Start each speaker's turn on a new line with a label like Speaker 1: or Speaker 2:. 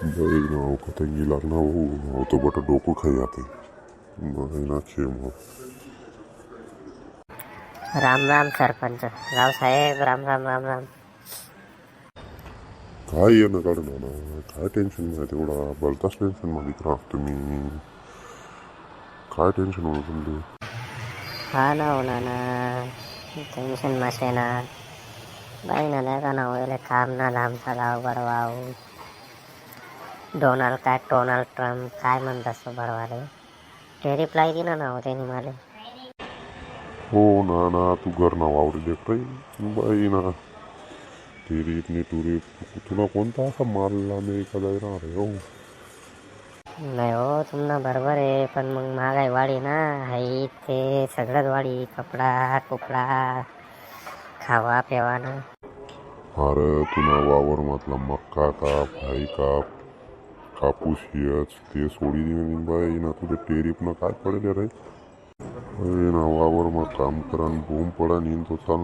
Speaker 1: बाई नाव पतंगी लागना भाऊ नाव तो बट डोकं खाई जाते. बाई ना खेळ मग.
Speaker 2: राम राम सरपंच. रावसाहेब राम राम राम राम.
Speaker 1: काय येणं काढणं ना काय टेन्शन नाही तेवढा. भलताच टेन्शनमध्ये राहत तुम्ही. काय टेन्शन होतं तुमचं?
Speaker 2: हा ना हो ना टेन्शन मासे ना. बाई ना नाही का ना वगैरे काम ना धाम चालाव बडवाव डोनाल्ड काय डोनाल्ड ट्रम्प काय म्हणत असतो बडवाले ते रिप्लाय दिला ना हो त्यांनी मला.
Speaker 1: हो ना ना तू घर ना वावरी देख रे बाई ना तेरी इतनी टुरी तुला कोणता असा मारला अमेरिका जायला रे हो?
Speaker 2: नाही हो तुम्हाला बरोबर आहे पण मग महागाई वाढी ना. हाई ते सगळंच वाढी कपडा कुपडा खावा पेवा ना.
Speaker 1: अरे तुला वावर म्हटला मक्का काप भाई काप. कापूस यच ते सोडी दे बाई ना तुझ्या टेरीप ना काय पडेल रे अरे ना वावर मग काम करा न बोंब पडा नीन तो चाल